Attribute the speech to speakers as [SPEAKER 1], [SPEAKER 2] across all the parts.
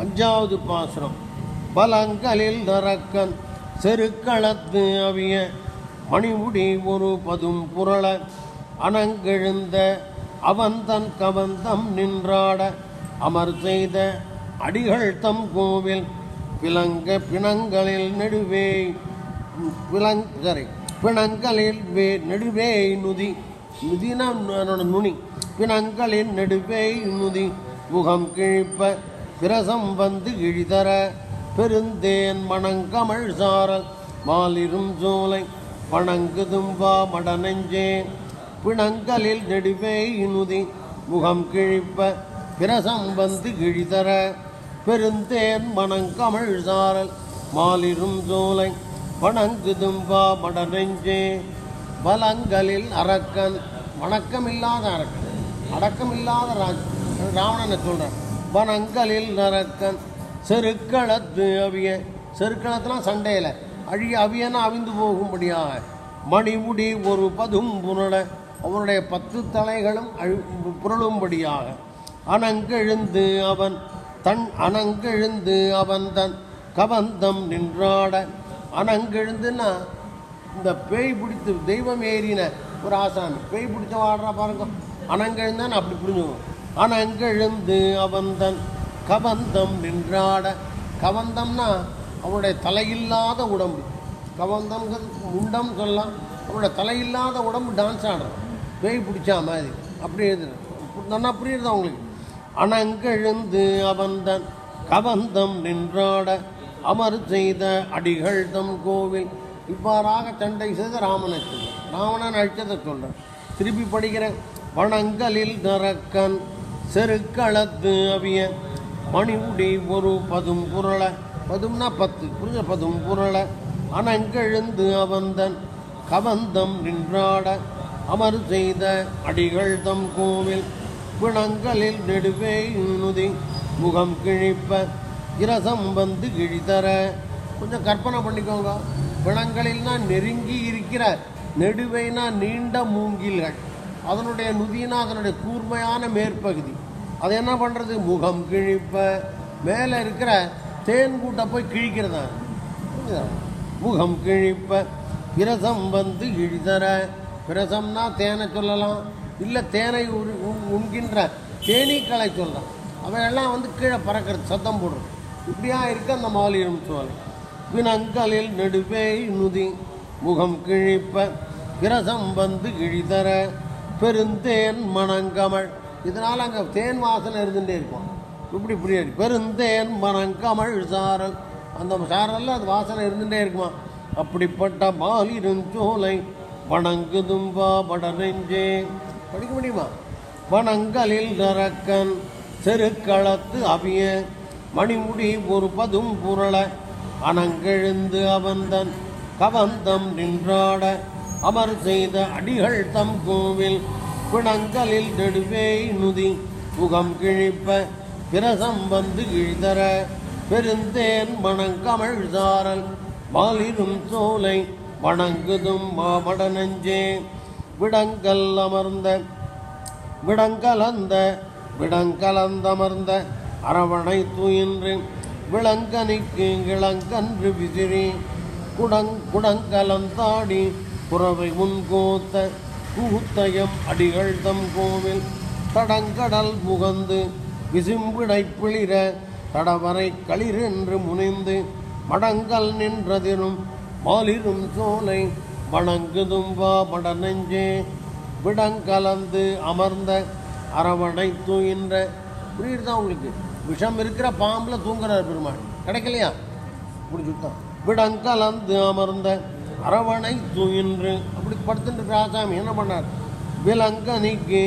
[SPEAKER 1] அஞ்சாவது பாசுரம். பலங்களில் நரக்கன் செருக்களத்து அவிய மணிமுடி ஒரு பதும் புரள அனங்கெழுந்த அவன் தன் கவந்தம் நின்றாட அமர் செய்த அடிகள் தம் கோவில் பிளங்க பிணங்களில் நெடுவே பிளங்கரை பிணங்களில் வே நெடுவே நுதி நுதினா நுனி. பிணங்களின் நெடுவே நுதி முகம் கிழிப்ப பிரசம் வந்து இழிதர பெருந்தேன் மணங்கமழ் சாரல் மாலிரும் சோலை வணங்குதும்பா மடநெஞ்சே. பிணங்களில் நெடுவே இனுதி முகம் கிழிப்ப பிரசம் வந்து கிழிதர பெருந்தேன் மணங்கமழ் சாரல் மாலிரும் சோலை வணங்குதும்பா மடநெஞ்சே. பலங்களில் அரக்கன் வணக்கமில்லாத அரக்கன். அடக்கமில்லாத ராஜ் ராவணனை சொல்கிறேன் வனங்களில் நரக்கன் செருக்களத்து அவிய. செருக்களத்துலாம் சண்டையில். அழிய அவியனா அவிந்து போகும்படியாக. மணிமுடி ஒரு பதும் புனட அவனுடைய பத்து தலைகளும் அழு புரளும்படியாக. அனங்கெழுந்து அவன் தன் அனங்கெழுந்து அவன் தன் கபந்தம் நின்றாட. அணங்கெழுந்துன்னா இந்த பேய் பிடித்து தெய்வம் ஏறின ஒரு ஆசாமி பேய் பிடிச்ச வாடுறா பாருங்க. அணங்கெழுந்தான் அப்படி புரிஞ்சுக்கணும். அணங்கெழுந்து அவந்தன் கவந்தம் கபந்தம் நின்றாட. கவந்தம்னா அவனுடைய தலையில்லாத உடம்பு. கவந்தம்ங்கிறது முண்டம் சொல்லலாம் அவனோட தலையில்லாத உடம்பு டான்ஸ் ஆடுறான். பேய் பிடிச்சா மாதிரி. அப்படி எழுதுறேன். நல்லா புரியுது அவங்களுக்கு அணங்கெழுந்து அவந்தன் கவந்தம் நின்றாட. அமர் செய்த அடிகள் தம் கோவில். இவ்வாறாக சண்டை செய்த ராமனை சொல்றேன். ராவணன் அழிச்சதை சொல்றேன். திருப்பி படிக்கிறேன் வணங்கலில் நரக்கன் செருக்களத்து அவிய மணிவுடி ஒரு பதும் புரள பதும்னா பத்து புரிஞ்ச பதும் புரள. அனங்கெழுந்து அவந்தன் கவந்தம் நின்றாட அமர் செய்த அடிகள் தம் கோவில் பிணங்களில் நெடுவே நுதி முகம் கிழிப்ப இரசம் வந்து கிழிதர கொஞ்சம் கற்பனை பண்ணிக்கோங்க. பிணங்களில்னா நெருங்கி இருக்கிற நெடுவைனா நீண்ட மூங்கில்கள். அதனுடைய நுதினா அதனுடைய கூர்மையான மேற்பகுதி. அது என்ன பண்ணுறது முகம் கிழிப்ப மேலே இருக்கிற தேன் கூட்டை போய் கிழிக்கிறதா? முகம் கிழிப்ப பிரசம் வந்து இழிதர பிரசம்னா தேனை சொல்லலாம். இல்லை தேனை உரு- உண்கின்ற தேனீக்களை சொல்லலாம். அவையெல்லாம் வந்து கீழே பறக்கிறது சத்தம் போடுறது. இப்படியா இருக்க அந்த மாலியம் சோலை பிணங்களில் நெடுவே நுதி. முகம் கிழிப்ப பிரசம் வந்து இழிதர பெருந்தேன் மணங்கமழ். இதனால் அங்கே தேன் வாசனை இருந்துகிட்டே இருக்கும். இப்படி இப்படி இருக்கு. பெருந்தேன் மணங்கமழ் சாரல். அந்த சாரல்ல அது வாசனை இருந்துகிட்டே இருக்குமா? அப்படிப்பட்ட மாலிரும் சோலை வணங்குதும்பா படநெஞ்சே படிக்க முடியுமா? வணங்கலில் நரக்கன் செருக்களத்து அவிய. மணிமுடி ஒரு பதும் புரள. அனங்கெழுந்து அவந்தன் கவந்தம் நின்றாட. அமர் செய்த அடிகள் தம் கோவில் பிணங்களில் நெடுவே நுதி. முகம் கிழிப்ப பிரசம் வந்து இழிதர பெருந்தேன் மணங்கமிழ் சாரல். மாலிரும் சோலை வணங்குதும் மாமடனஞ்சே. விடங்கல் அமர்ந்த விடங்கலந்த விடங்கலந்தமர்ந்த அரவணை துயின்று விளங்கனிக்கு இளங்கன்று விசிறி. குடங் குடங்கலந்தாடி புறவை முன்கோத்த கூத்தயம் அடிகள் தம் கோவில் தடங்கடல் முகந்து விசும்பிடை பிளிர தடவரை களிரென்று முனைந்து மடங்கல் நின்றதிரும் மாலிரும் சோலை வணங்குதும் வா மடநெஞ்சே. விடங்கலந்து அமர்ந்த அரவணை தூயின்ற புரியுதுதான் உங்களுக்கு? விஷம் இருக்கிற பாம்பில் தூங்குறார் பெருமாள். கிடைக்கலையா? புரிஞ்சுட்டான் விடங்கலந்து அமர்ந்த அரவணை துயின்று அப்படி படுத்துட்டு ராசாமி என்ன பண்ணார்? விலங்கனிக்கு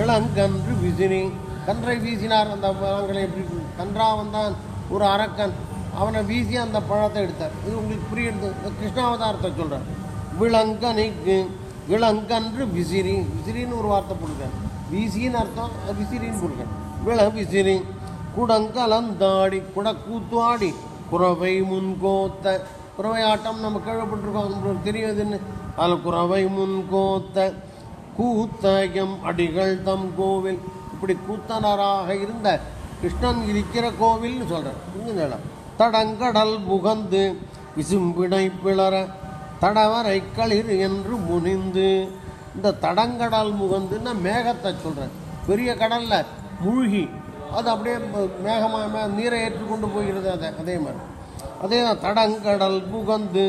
[SPEAKER 1] இளங்கன்று விசிறி கன்றை வீசினார் அந்த பழங்களை எப்படி? கன்றா வந்தான் ஒரு அரக்கன். அவனை வீசி அந்த பழத்தை எடுத்தார். இது உங்களுக்கு புரியுது? இந்த கிருஷ்ணாவதாரத்தை சொல்கிறார் விலங்கனிக்கு இளங்கன்று விசிறி. விசிறின்னு ஒரு வார்த்தை கொடுக்கேன் வீசின்னு அர்த்தம் விசிறின்னு கொடுக்கேன் விள விசிறி. குடங்கலந்தாடி குட கூத்துவாடி குறவை முன்கோத்த குறவை ஆட்டம் நம்ம கேள்விப்பட்டிருக்கோம். நம்மளுக்கு தெரியுதுன்னு. அதில் குறவை முன்கோத்த கூத்தயம் அடிகள் தம் கோவில். இப்படி கூத்தனராக இருந்த கிருஷ்ணன் இருக்கிற கோவில்னு சொல்கிறேன் தடங்கடல் முகந்து விசும்பிடை பிளற தடவரை களிர் என்று முனிந்து. இந்த தடங்கடல் முகந்துன்னா மேகத்தை சொல்கிறேன் பெரிய கடலில் மூழ்கி அது அப்படியே மேகமாக நீரை ஏற்றுக்கொண்டு போகிறது அதை. அதே மாதிரி. அதே தான் தடங்கடல் புகந்து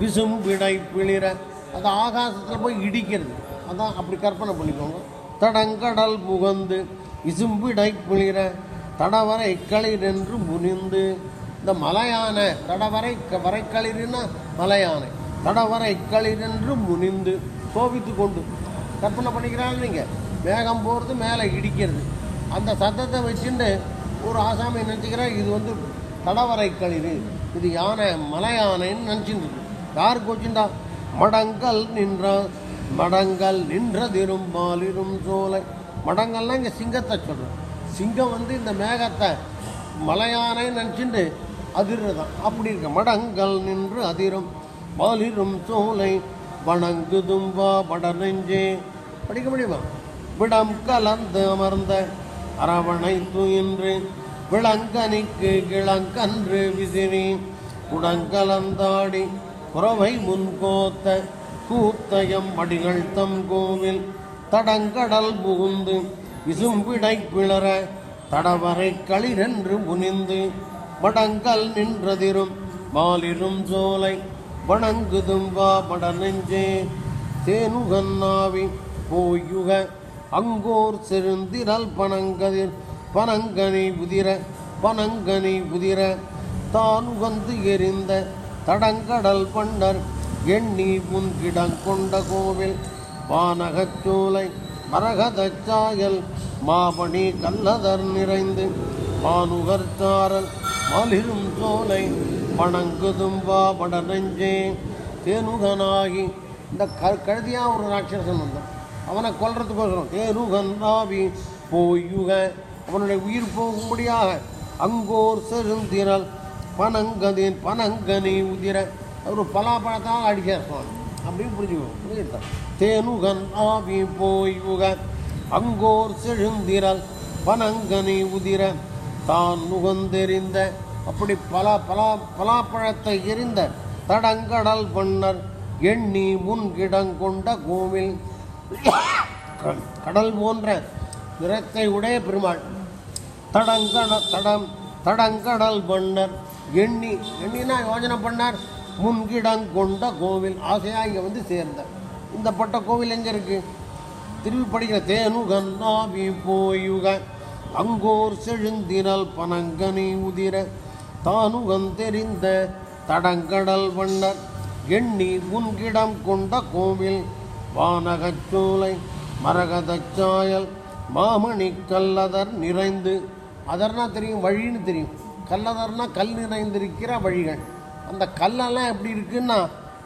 [SPEAKER 1] விசும்பிடை பிளிர அது ஆகாசத்தில் போய் இடிக்கிறது. அதான் அப்படி கற்பனை பண்ணிக்கோங்க. தடங்கடல் புகந்து விசும்பிடை பிளிர தடவரை களிர் என்று முனிந்து. இந்த மலையான தடவரை வரைக்களிர்னா மலையானை. தடவரை களிர் என்று முனிந்து கோபித்து கொண்டு. கற்பனை பண்ணிக்கிறாங்க நீங்கள் மேகம் போகிறது மேலே இடிக்கிறது. அந்த சத்தத்தை வச்சுட்டு ஒரு ஆசாமி நினச்சிக்கிறேன் இது வந்து தடவரை களிர். இது யானை மலை யானைன்னு நினச்சிட்டு இருக்கு யாருக்கு வச்சுட்டா மடங்கல் நின்ற மடங்கல் நின்றதிரும் மாலிரும் சோலை. மடங்கள்லாம் இங்கே சிங்கத்தை சொல்கிறேன் சிங்கம் வந்து இந்த மேகத்தை மலையானைன்னு நினச்சிட்டு அதிர்றதான். அப்படி இருக்க. மடங்கள் நின்று அதிரும். மாலிரும் சோலை. வணங்குதும் பட நெஞ்சே. படிக்க முடியுமா? விடம் கலந்து அமர்ந்த அரவணை துயின்று விளங்கனிக்கு கிழங்கன்று விசிறி குடங்கலந்தாடி புறவை முன்கோத்த கூத்தயம் அடிகள் தம் கோவில் தடங்கடல் புகுந்து விசும்பிடை பிளற தடவரை களிரென்று முனிந்து வடங்கல் நின்றதிரும் மாலிரும் சோலை வணங்குதும் வா பட நெஞ்சே தேனுகன்னாவி போயுக அங்கோர் செருந்திரல் பணங்கதிர் பனங்கனி உதிர பனங்கனி உதிர தான் உகந்து எரிந்த தடங்கடல் பண்டர் எண்ணி முன்கிடம் கொண்ட கோவில் வானகச்சோலை மரகதச்சாயல் மாமணி கல்லதர் நிறைந்து மானுகர் சாரல் மலிரும் சோலை வணங்குதும் வா படநெஞ்சே தேனுகனாகி. இந்த க கழுதியாக ஒரு ராட்சசன் வந்தான். அவனை கொல்றதுக்கோசரம் தேனுகன் ஆவி போயுக. அவனுடைய உயிர் போகும்படியாக அங்கோர் செருந்திரல் பனங்கதின் பனங்கனி உதிர ஒரு பலாப்பழத்தால் அடிக்க சுவாமி அப்படின்னு புரிஞ்சுக்கணும். புரியுதா தேனுகன் ஆவி உகன் அங்கோர் செழுந்திரல் பனங்கனி உதிர தான் நுகந்தெறிந்த அப்படி பலா பலா பலாப்பழத்தை எரிந்த தடங்கடல் பண்ணர் எண்ணி முன்கிடங்கொண்ட கோவில் கடல் போன்ற நிறத்தை உடைய பெருமாள். தடங்கண தடம் தடங்கடல் பண்ணர். எண்ணி எண்ணினா யோஜனை பண்ணார். முன்கிடங்கொண்ட கோவில் ஆசையாக இங்கே வந்து சேர்ந்தார். இந்த பட்ட கோவில் எங்கே இருக்குது திரும்பி படிக்கிற தேனுகன் போயுக அங்கோர் செழுந்தினல் பனங்கனி உதிர. தானுகன் தெரிந்த தடங்கடல் வண்ணர் எண்ணி முன்கிடம் கொண்ட கோவில் வானகச்சோலை மரகதச் சாயல் மாமணி கல்லதர் நிறைந்து. அதர்னா தெரியும் வழின்னு தெரியும். கல்லதர்னா கல் நிறைந்திருக்கிற வழிகள். அந்த கல்லெல்லாம் எப்படி இருக்குன்னா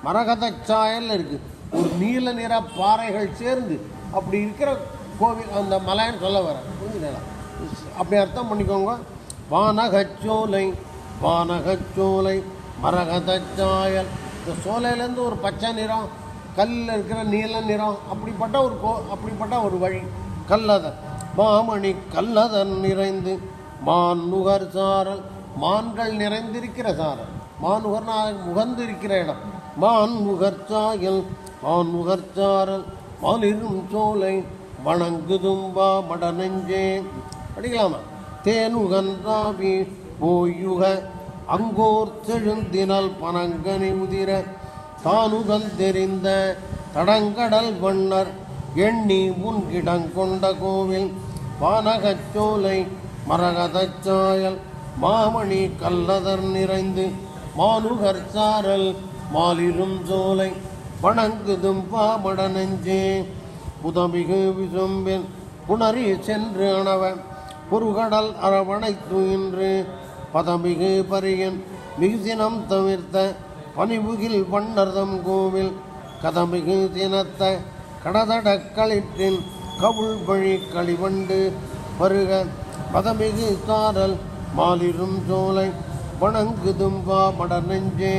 [SPEAKER 1] மரகத சாயலில் இருக்குது ஒரு நீல நிற பாறைகள் சேர்ந்து அப்படி இருக்கிற கோவில் அந்த மலைன்னு சொல்ல வர. புரிஞ்சுங்களா அப்படி அர்த்தம் பண்ணிக்கோங்க. வானகச்சோலை வானகச்சோலை மரகத சாயல் இந்த சோலையிலேருந்து ஒரு பச்சை நிறம் கல்லில் இருக்கிற நீல நிறம் அப்படிப்பட்ட ஒரு கோ அப்படிப்பட்ட ஒரு வழி. கல்லதர். மாமணி கல்லதன் நிறைந்து மான் நுகர் சாரல் மான்கள் நிறைந்திருக்கிற சாரல் மானுகர்னா முகந்திருக்கிற இடம் மான் முகர் மான் முகர் மாலிரும் சோலை வணங்குதும்பா மட நெஞ்சே படிக்கலாமா? தேனுகன் ராவி போயுக அங்கோர் செழுந்தினல் பனங்கனி உதிர தானுகன் தெரிந்த தடங்கடல் வண்ணர் எண்ணி முன்கிடங்கொண்ட கோவில் வானகச்சோலை மரகதச் சாயல் மாமணி கல்லதர் நிறைந்து மானுகர் சாரல் மாலிரும் சோலை வணங்குதும் பாமட நெஞ்சே. புதமிகு விசும்பில் புணரி சென்று அணவன் பொருகடல் அரவணை துயின்று பதமிகு பரியன் மிகுசினம் தவிர்த்த பனிமுகில் வண்ணர்தம் கோவில் கதமிகு தினத்த கடதட களிற்றின் கவுள் வழி களிவண்டு பருக பதமிகு சாரல் மாலிரும் சோலை வணங்குதும் வா நெஞ்சே. நெஞ்சே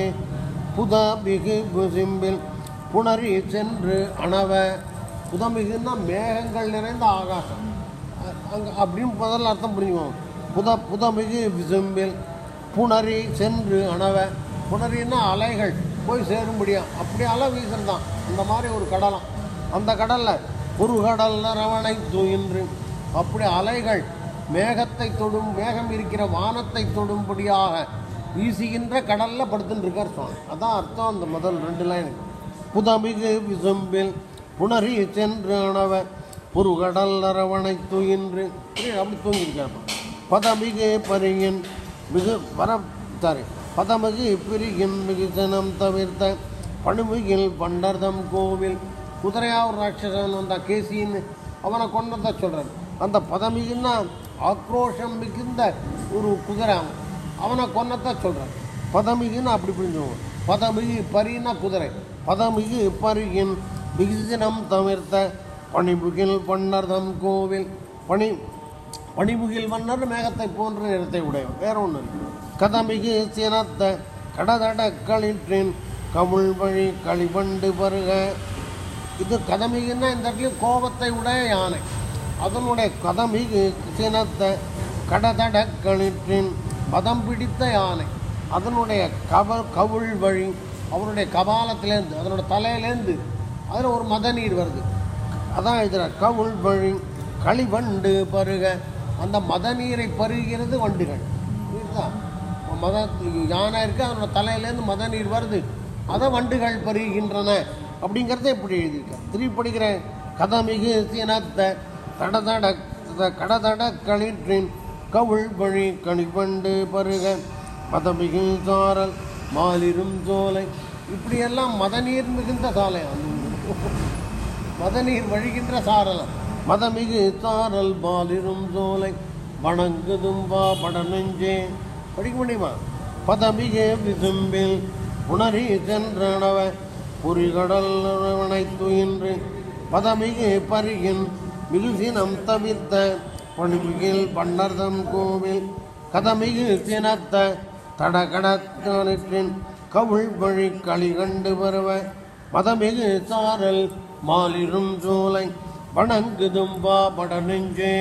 [SPEAKER 1] புதமிகு குசிம்பில் புணரி சென்று அணவ. புதமிகுன்னா மேகங்கள் நிறைந்த ஆகாசம். அங்கே அப்படின்னு முதல்ல அர்த்தம் புரிஞ்சுக்கோங்க புத புதமிகு விசும்பில் புணரி சென்று அணவ. புணரின்னா அலைகள் போய் சேரும்படியா? அப்படி அலை வீசுறதான் இந்த மாதிரி ஒரு கடலாம். அந்த கடலில் ஒரு கடல் ரவணை துயின்று அப்படி அலைகள் மேகத்தை தொடும் மேகம் இருக்கிற வானத்தை தொடும்படியாக வீசுகின்ற கடலில் படுத்துட்டு இருக்கார் சுவாமி. அதான் அர்த்தம் அந்த முதல் ரெண்டு லைன் புதமிகு விசும்பில் புணரி சென்று அணவ ஒரு கடல் அரவணை துயின்று அப்படி தூங்கியிருக்கார். பதமிகு பரியின் மிகு வர சாரி பதமிகு பிரியின் மிகுசனம் தவிர்த்த பணுமிகில் பண்டர்தம் கோவில் குதிரையாக ஒரு ராட்சசன் வந்தா கேசின்னு அவனை கொண்டதை சொல்கிறேன் அந்த பதமிகுன்னா ஆக்ரோஷம் மிகுந்த ஒரு குதிரை அவன். அவனை கொன்னத்தை சொல்றாரு. பதமிகுன்னு அப்படி புரிஞ்சுவோம் பதமிகு பரின்னா குதிரை. பதமிகு பரியின் மிகுதினம் தவிர்த்த பணிமுகில் பன்னர்தம் கோவில். பணி பணிபுகில் மன்னர் மேகத்தை போன்ற நிறத்தை உடையவர். வேற ஒன்று கதமிகு சினத்த கடதட களிற்றின் கமுள் வழி களிபண்டு பருக இது கதமிகுன்னா இந்த இடத்துலையும் கோபத்தை உடைய யானை. அதனுடைய கதமிகு சினத்தை கடதட கணிற்றின் பதம் பிடித்த யானை. அதனுடைய கவ கவுள் வழி அவருடைய கபாலத்திலேருந்து அதனோட தலையிலேருந்து அதில் ஒரு மத நீர் வருது. அதான் இதில் கவுள் வழி களிவண்டு பருக. அந்த மத நீரை பருகிறது வண்டுகள். இதுதான் மத யானை இருக்குது அதனோட தலையிலேருந்து மத நீர் வருது. அதை வண்டுகள் பருகின்றன. அப்படிங்கிறத எப்படி எழுதியிருக்கேன் திருப்பி படிக்கிறேன். கதமிகு சினத்த தடதட கடதட கழிற்றின் கவுள் வழி கணிப்பண்டு பருக மதமிகு சாரல் மாலிரும் சோலை. இப்படியெல்லாம் மதநீர் மிகுந்த சாலை அந்த மதநீர் வழிகின்ற சாரலம் மதமிகு சாரல் மாலிரும் சோலை. வணங்குதும் வா பட நெஞ்சே படிக்க முடியுமா? பதமிகு விசும்பில் உணரி சென்றனவன் புரிகடல் துயின்று பதமிகு பருகின் மிகுசினம் தவிர்த்த பணிமிகில் பண்டர்தம் கோவில் கதமிகு சினத்த தடகடத்தின் கவுள் வழி களி கண்டு வருவ மதமிகு சாரல் மாலிரும் சோலை வணங்குதும்பா பட நெஞ்சே.